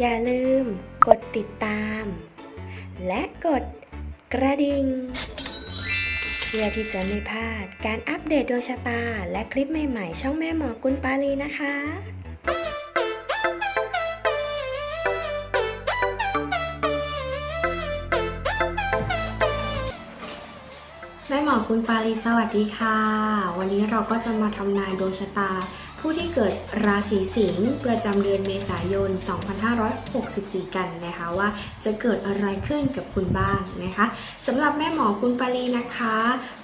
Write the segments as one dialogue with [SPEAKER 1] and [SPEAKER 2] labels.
[SPEAKER 1] อย่าลืมกดติดตาม และกดกระดิ่งเพื่อที่จะไม่พลาดการอัปเดตดวงชะตา และคลิปใหม่ๆ ช่องแม่หมอกุลปาลีนะคะแม่หมอคุณปาลีสวัสดีค่ะ วันนี้เราก็จะมาทำนายดวงชะตา ผู้ที่เกิดราศีสิงห์ประจำเดือนเมษายน 2564 กันนะคะว่าจะเกิดอะไรขึ้นกับคุณบ้างนะคะสำหรับแม่หมอคุณปาลีนะคะ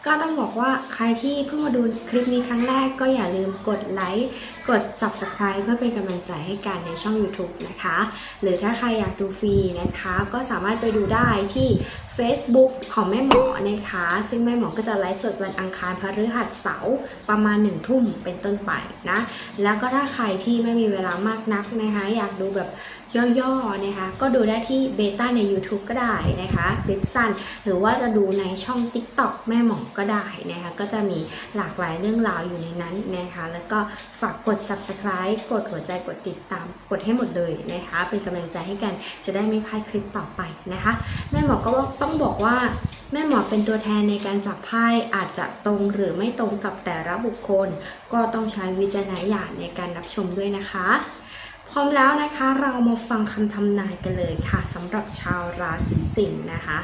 [SPEAKER 1] ก็ต้องบอกว่าใครที่เพิ่งมาดูคลิปนี้ครั้งแรกก็อย่าลืมกดไลค์กด subscribe เพื่อเป็นกำลังใจให้กันในช่อง YouTube นะคะ หรือถ้าใครอยากดูฟรีนะคะ ก็สามารถไปดูได้ที่ Facebook ของแม่หมอนะคะ ซึ่งแม่หมอก็จะไลฟ์สดวันอังคารพฤหัสเสาร์ประมาณหนึ่งทุ่มเป็นต้นไปนะแล้วก็ถ้าใครที่ไม่มีเวลามากนักนะคะอยากดูแบบย่อๆนะคะก็ดูได้ที่เบต้าใน YouTube ก็ได้นะคะคลิปสั้น หรือว่าจะดูในช่อง TikTok แม่หมอก็ได้นะคะก็จะมีหลากหลายเรื่องราวอยู่ในนั้นนะคะแล้วก็ฝากกด subscribe กดหัวใจกดติดตามกดให้หมดเลยนะคะ เป็นกำลังใจให้กันจะได้ไม่พลาดคลิปต่อไปนะคะ แม่หมอก็ต้องบอกว่า แม่หมอเป็นตัวแทนในการจับไพ่อาจจะตรงหรือไม่ตรงกับแต่ละบุคคล ก็ต้องใช้วิจารณญาณในการรับชมด้วยนะคะ พร้อมแล้วนะคะเรามาฟังคำทำนายกันเลยค่ะสำหรับชาวราศีสิงห์นะคะ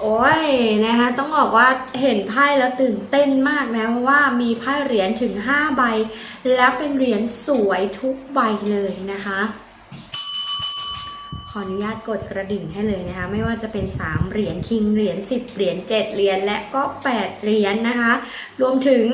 [SPEAKER 1] โอ้ยนะคะต้องบอกว่าเห็นไพ่แล้วตื่นเต้นมากนะเพราะว่ามีไพ่เหรียญถึง 5 ใบ แล้วเป็นเหรียญสวยทุกใบเลยนะคะ ขออนุญาตกดกระดิ่งให้เลยนะคะ ไม่ว่าจะเป็น 3 เหรียญคิงเหรียญ10 เหรียญ7เหรียญและก็ 8 เหรียญนะคะ รวมถึง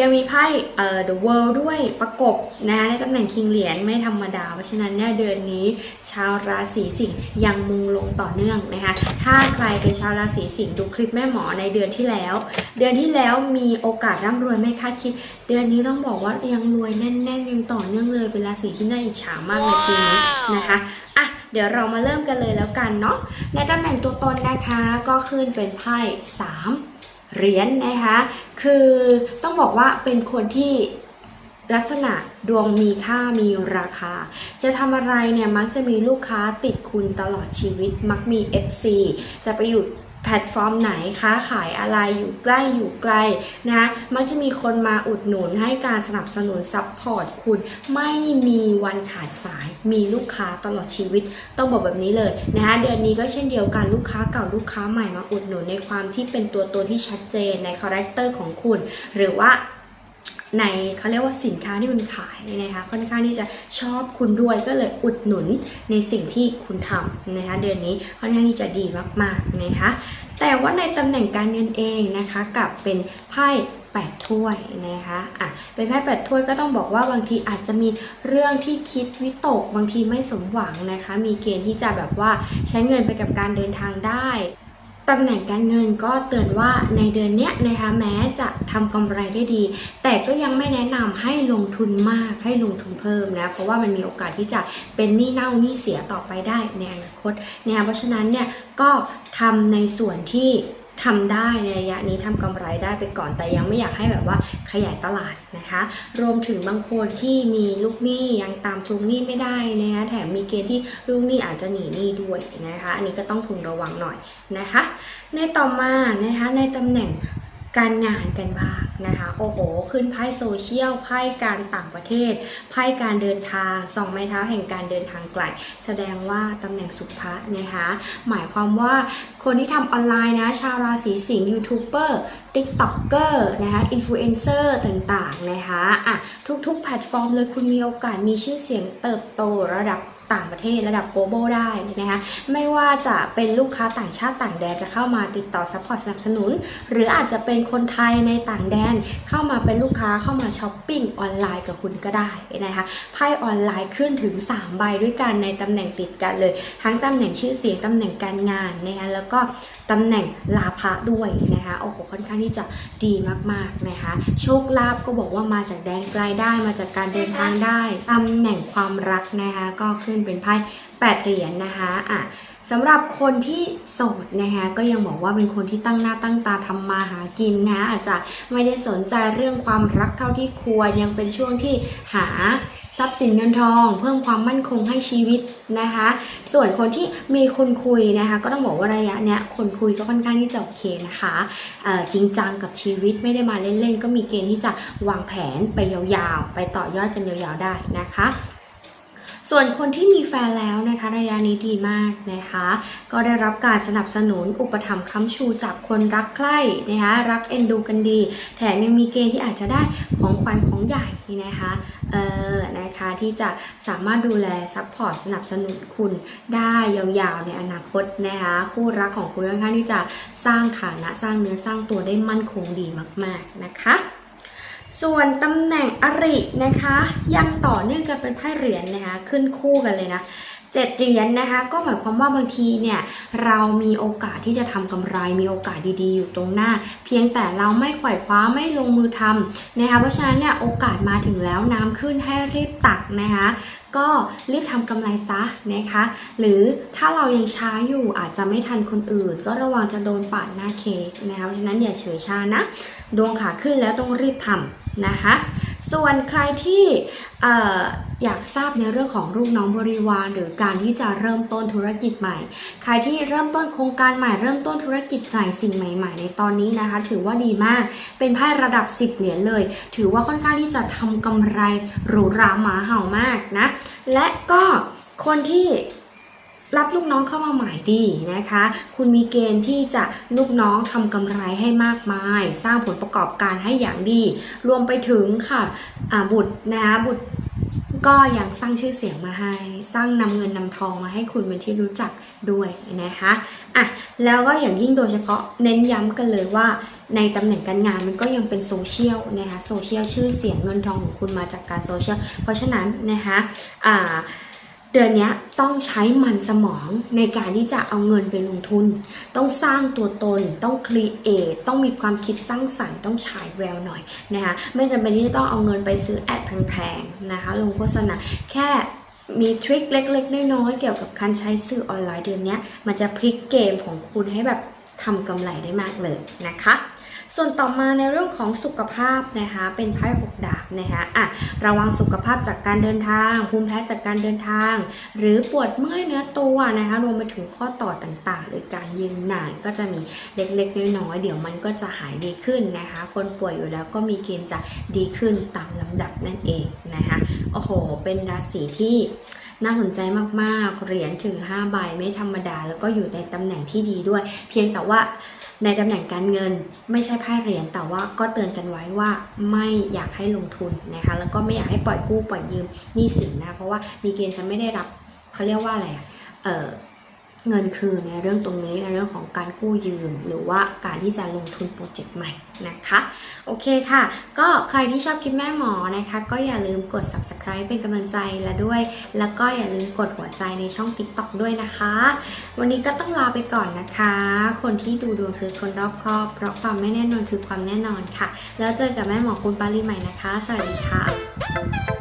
[SPEAKER 1] ยังมีไพ่เอ่อ The World ด้วยประกบนะในตำแหน่งคิงเหรียญไม่ธรรมดา เพราะฉะนั้นเนี่ยเดือนนี้ ชาวราศีสิงห์ยังมุงลงต่อเนื่องนะคะ ถ้าใครเป็นชาวราศีสิงห์ดูคลิปแม่หมอในเดือนที่แล้ว เดือนที่แล้วมีโอกาสร่ำรวยไม่คาดคิด เดือนนี้ต้องบอกว่ายังรวยแน่นๆยังต่อเนื่องเลยเป็นราศีที่น่าอิจฉามากในปีนี้นะคะอะ เดี๋ยวเรามาเริ่มกันเลยแล้วกันเนาะในตำแหน่งตัวตนนะคะก็ขึ้นเป็นไพ่สามเหรียญนนะคะคือต้องบอกว่าเป็นคนที่ลักษณะดวงมีค่ามีราคา จะทำอะไรเนี่ยมักจะมีลูกค้าติดคุณตลอดชีวิต มักมี FC จะไปอยู่ แพลตฟอร์มไหนค้าขายอะไรอยู่ใกล้อยู่ไกลนะมักจะมีคนมาอุดหนุนให้การสนับสนุนซัพพอร์ตคุณไม่มีวันขาดสายมีลูกค้าตลอดชีวิต ต้องบอกแบบนี้เลยนะคะเดือนนี้ก็เช่นเดียวกันลูกค้าเก่าลูกค้าใหม่มาอุดหนุนในความที่เป็นตัวตนที่ชัดเจนในคาแรคเตอร์ของคุณ หรือว่า ในเขาเรียกว่าสินค้าที่คุณขายนะคะค่อนข้างที่จะชอบคุณด้วยก็เลยอุดหนุนในสิ่งที่คุณทำนะคะเดือนนี้ค่อนข้างที่จะดีมากๆนะคะแต่ว่าในตำแหน่งการเงินเองนะคะกับเป็นไพ่แปดถ้วยนะคะอะเป็นไพ่แปดถ้วยก็ต้องบอกว่าบางทีอาจจะมีเรื่องที่คิดวิตก บางทีไม่สมหวังนะคะ มีเกณฑ์ที่จะแบบว่าใช้เงินไปกับการเดินทางได้ ตำแหน่งการเงินก็เตือนว่าในเดือนเนี้ยนะคะแม้จะทำกำไรได้ดี แต่ก็ยังไม่แนะนำให้ลงทุนมากให้ลงทุนเพิ่มนะเพราะว่ามันมีโอกาสที่จะเป็นหนี้เน่าหนี้เสียต่อไปได้ในอนาคตนะคะเพราะฉะนั้นเนี่ยก็ทำในส่วนที่ ทำได้ในระยะนี้ทำกำไรได้ไปก่อน แต่ยังไม่อยากให้แบบว่าขยายตลาดนะคะ รวมถึงบางคนที่มีลูกหนี้ยังตามทวงหนี้ไม่ได้นะคะแถมมีเกณฑ์ที่ลูกหนี้อาจจะหนีหนี้ด้วยนะคะ อันนี้ก็ต้องพึงระวังหน่อยนะคะ ในต่อมานะคะในตำแหน่ง การงานกันบ้างนะคะ โอ้โห ขึ้นไพ่โซเชียลไพ่การต่างประเทศไพ่การเดินทางสองไม้เท้าแห่งการเดินทางไกล แสดงว่าตำแหน่งสุภะนะคะ หมายความว่าคนที่ทำออนไลน์นะ ชาวราศีสิงห์ยูทูบเบอร์ติ๊กต็อกเกอร์นะคะอินฟลูเอนเซอร์ต่างๆนะคะอะทุกๆ แพลตฟอร์มเลยคุณมีโอกาสมีชื่อเสียงเติบโตระดับ ต่างประเทศระดับ global ได้นะคะไม่ว่าจะเป็นลูกค้าต่างชาติต่างแดนจะเข้ามาติดต่อซัพพอร์ตสนับสนุน หรืออาจจะเป็นคนไทยในต่างแดนเข้ามาเป็นลูกค้าเข้ามาช้อปปิ้งออนไลน์กับคุณก็ได้นะคะไพ่ออนไลน์ขึ้นถึง 3 ใบด้วยกันในตำแหน่งติดกันเลย ทั้งตำแหน่งชื่อเสียงตำแหน่งการงานนะคะแล้วก็ตำแหน่งลาภะด้วยนะคะโอ้โหค่อนข้างที่จะดีมากๆนะคะโชคลาภก็บอกว่ามาจากแดนไกลได้มาจากการเดินทางได้ตำแหน่งความรักนะคะก็ขึ้นเป็นไพ่แปดเหรียญนะคะอะสำหรับคนที่โสดนะคะก็ยังบอกว่าเป็นคนที่ตั้งหน้าตั้งตาทำมาหากินนะอาจจะไม่ได้สนใจเรื่องความรักเท่าที่ควรยังเป็นช่วงที่หาทรัพย์สินเงินทอง เพิ่มความมั่นคงให้ชีวิตนะคะ ส่วนคนที่มีคนคุยนะคะ ก็ต้องบอกว่าระยะเนี้ยคนคุยก็ค่อนข้างที่จะโอเคนะคะจริงจังกับชีวิตไม่ได้มาเล่นๆ ก็มีเกณฑ์ที่จะวางแผนไปยาวๆ ไปต่อยอดกันยาวๆได้นะคะ ส่วนคนที่มีแฟนแล้วนะคะระยะนี้ดีมากนะคะ ก็ได้รับการสนับสนุนอุปถัมภ์ค้ำชูจากคนรักใคร่นะคะรักเอ็นดูกันดี แถมยังมีเกณฑ์ที่อาจจะได้ของขวัญของใหญ่นะคะเออนะคะที่จะสามารถดูแลซัพพอร์ตสนับสนุนคุณได้ยาวๆในอนาคตนะคะคู่รักของคุณค่อนข้างที่จะสร้างฐานะสร้างเนื้อสร้างตัวได้มั่นคงดีมาก ๆนะคะ ส่วนตำแหน่งอรินะคะ ยังต่อเนื่องกันเป็นไพ่เหรียญนะคะ ขึ้นคู่กันเลยนะ เจ็ดเหรียญนะคะก็หมายความว่าบางทีเนี่ยเรามีโอกาสที่จะทำกำไรมีโอกาสดีๆ อยู่ตรงหน้า เพียงแต่เราไม่ไขว่คว้าไม่ลงมือทำนะคะเพราะฉะนั้นเนี่ยโอกาสมาถึงแล้วน้ำขึ้นให้รีบตักนะคะก็รีบทำกำไรซะนะคะ หรือถ้าเรายังช้าอยู่อาจจะไม่ทันคนอื่น ก็ระวังจะโดนปาดหน้าเค้กนะคะเพราะฉะนั้นอย่าเฉยชานะ ดวงขาขึ้นแล้วต้องรีบทำ นะคะ ส่วนใครที่อ่อยากทราบในเรื่องของลูกน้องบริวาร หรือการที่จะเริ่มต้นธุรกิจใหม่ ใครที่เริ่มต้นโครงการใหม่เริ่มต้นธุรกิจใหม่สิ่งใหม่ ๆ ในตอนนี้นะคะ ถือว่าดีมากเป็นไพ่ระดับ 10 เหรียญเลย ถือว่าค่อนข้างที่จะทำกำไรหรูหราหมาเห่ามากนะและก็คนที่ รับลูกน้องเข้ามาใหม่ดีนะคะ คุณมีเกณฑ์ที่จะลูกน้องทำกำไรให้มากมาย สร้างผลประกอบการให้อย่างดี รวมไปถึงค่ะบุตรนะคะบุตรก็ยังสร้างชื่อเสียงมาให้ สร้างนำเงินนำทองมาให้คุณเป็นที่รู้จักด้วยนะคะอะแล้วก็อย่างยิ่งโดยเฉพาะเน้นย้ำกันเลยว่าในตำแหน่งการงานมันก็ยังเป็นโซเชียลนะคะโซเชียลชื่อเสียงเงินทองของคุณมาจากการโซเชียลเพราะฉะนั้นนะคะอ่า เดือนนี้ต้องใช้มันสมองในการที่จะเอาเงินไปลงทุน ต้องสร้างตัวตน ต้องครีเอท ต้องมีความคิดสร้างสรรค์ ต้องฉายแววหน่อยนะคะไม่จำเป็นที่จะต้องเอาเงินไปซื้อแอดแพงๆนะคะลงโฆษณาแค่มีทริคเล็กๆ น้อยๆ เกี่ยวกับการใช้สื่อออนไลน์เดือนนี้มันจะพลิกเกมของคุณให้แบบ ทำกำไรได้มากเลยนะคะ ส่วนต่อมาในเรื่องของสุขภาพนะคะเป็นไพ่หกดาบนะคะอะระวังสุขภาพจากการเดินทาง ภูมิแพ้จากการเดินทาง หรือปวดเมื่อยเนื้อตัวนะคะรวมไปถึงข้อต่อต่างๆ หรือการยืนนานก็จะมีเล็กๆน้อยๆเดี๋ยวมันก็จะหายดีขึ้นนะคะ คนป่วยอยู่แล้วก็มีเกณฑ์จะดีขึ้นตามลำดับนั่นเองนะคะโอ้โห เป็นราศีที่ น่าสนใจมากๆ เหรียญถึง 5 ใบไม่ธรรมดา แล้วก็อยู่ในตำแหน่งที่ดีด้วย เพียงแต่ว่าในตำแหน่งการเงินไม่ใช่ไพ่เหรียญแต่ว่าก็เตือนกันไว้ว่าไม่อยากให้ลงทุนนะคะแล้วก็ไม่อยากให้ปล่อยกู้ปล่อยยืมหนี้สินนะเพราะว่ามีเกณฑ์จะไม่ได้รับเขาเรียกว่าอะไรอะเออ เงินคืนในเรื่องตรงนี้ในเรื่องของการกู้ยืม หรือว่าการที่จะลงทุนโปรเจกต์ใหม่นะคะโอเคค่ะ ก็ใครที่ชอบคลิปแม่หมอนะคะ ก็อย่าลืมกด subscribe เป็นกำลังใจและด้วย แล้วก็อย่าลืมกดหัวใจในช่อง TikTok ด้วยนะคะ วันนี้ก็ต้องลาไปก่อนนะคะ คนที่ดูดวงคือคนรอบคอบเพราะความไม่แน่นอนคือความแน่นอนค่ะ แล้วเจอกับแม่หมอคุณปารีใหม่นะคะ สวัสดีค่ะ